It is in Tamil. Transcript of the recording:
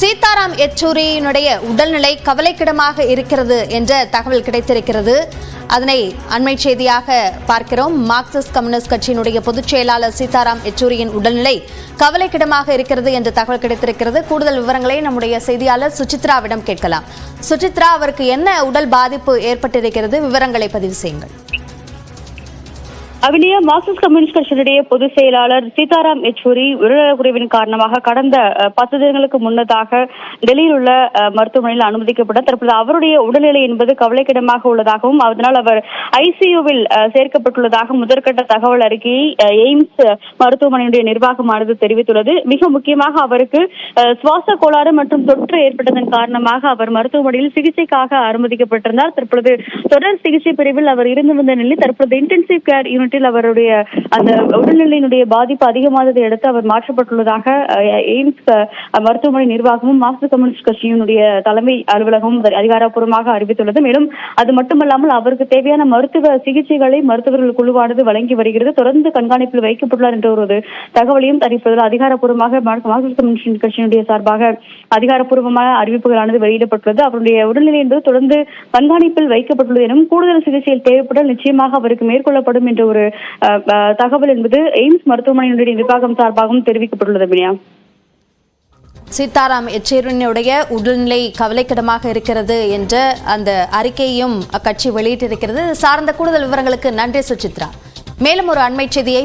சீதாராம் யெச்சூரியினுடைய உடல்நிலை கவலைக்கிடமாக இருக்கிறது என்ற தகவல் கிடைத்திருக்கிறது. அதனை அண்மை செய்தியாக பார்க்கிறோம். மார்க்சிஸ்ட் கம்யூனிஸ்ட் கட்சியினுடைய பொதுச் செயலாளர் சீதாராம் யெச்சூரியின் உடல்நிலை கவலைக்கிடமாக இருக்கிறது என்ற தகவல் கிடைத்திருக்கிறது. கூடுதல் விவரங்களை நம்முடைய செய்தியாளர் சுசித்ராவிடம் கேட்கலாம். சுசித்ரா அவருக்கு என்ன உடல் பாதிப்பு ஏற்பட்டிருக்கிறது? விவரங்களை பதிவு செய்யுங்கள். அவிலிய மார்க்சிஸ்ட் கம்யூனிஸ்ட் கட்சியினுடைய பொதுச் செயலாளர் சீதாராம் யெச்சூரி உடல்நலக்குறைவின் காரணமாக கடந்த பத்து தினங்களுக்கு முன்னதாக டெல்லியில் உள்ள மருத்துவமனையில் அனுமதிக்கப்பட்டார் தற்போது அவருடைய உடல்நிலை என்பது கவலைக்கிடமாக உள்ளதாகவும் அதனால் அவர் ஐசியூவில் சேர்க்கப்பட்டுள்ளதாக முதற்கட்ட தகவல் அறிக்கையை எய்ம்ஸ் மருத்துவமனையினுடைய நிர்வாகமானது தெரிவித்துள்ளது. மிக முக்கியமாக அவருக்கு சுவாச கோளாறு மற்றும் தொற்று ஏற்பட்டதன் காரணமாக அவர் மருத்துவமனையில் சிகிச்சைக்காக அனுமதிக்கப்பட்டிருந்தார். தற்பொழுது தொடர் சிகிச்சை பிரிவில் அவர் இருந்து வந்த நிலையில் தற்பொழுது இன்டென்சிவ் கேர் ஹாஸ்பிட்டல் அவருடைய அந்த உடல்நிலையினுடைய பாதிப்பு அதிகமானதை அடுத்து அவர் மாற்றப்பட்டுள்ளதாக எய்ம்ஸ் மருத்துவமனை நிர்வாகமும் மார்க்சிஸ்ட் கம்யூனிஸ்ட் கட்சியினுடைய தலைமை அலுவலகமும் அதிகாரப்பூர்வமாக அறிவித்துள்ளது. மேலும் அது மட்டுமல்லாமல் அவருக்கு தேவையான மருத்துவ சிகிச்சைகளை மருத்துவர்கள் குழுவானது வழங்கி வருகிறது. தொடர்ந்து கண்காணிப்பில் வைக்கப்பட்டுள்ளார் என்ற ஒரு தகவலையும் தற்போது அதிகாரப்பூர்வமாக மார்க்சிஸ்ட் கம்யூனிஸ்ட் கட்சியினுடைய சார்பாக அதிகாரப்பூர்வமான அறிவிப்புகளானது வெளியிடப்பட்டுள்ளது. அவருடைய உடல்நிலை என்பது தொடர்ந்து கண்காணிப்பில் வைக்கப்பட்டுள்ளது எனும் கூடுதல் சிகிச்சையில் தேவைப்பட்டால் நிச்சயமாக அவருக்கு மேற்கொள்ளப்படும் என்ற ஒரு அஹ், தகவல் என்பது எய்ம்ஸ் மருத்துவமனையினுடைய நிர்வாகம் சார்பாகவும் தெரிவிக்கப்பட்டுள்ளது பினியா சீதாராம் யெச்சூரியினுடைய உடல்நிலை கவலைக்கிடமாக இருக்கிறது என்ற அந்த அறிக்கையும் அக்கட்சி வெளியிட்டிருக்கிறது. சார்ந்த கூடுதல் விவரங்களுக்கு நன்றி சுசித்ரா. மேலும் ஒரு அண்மை செய்தியை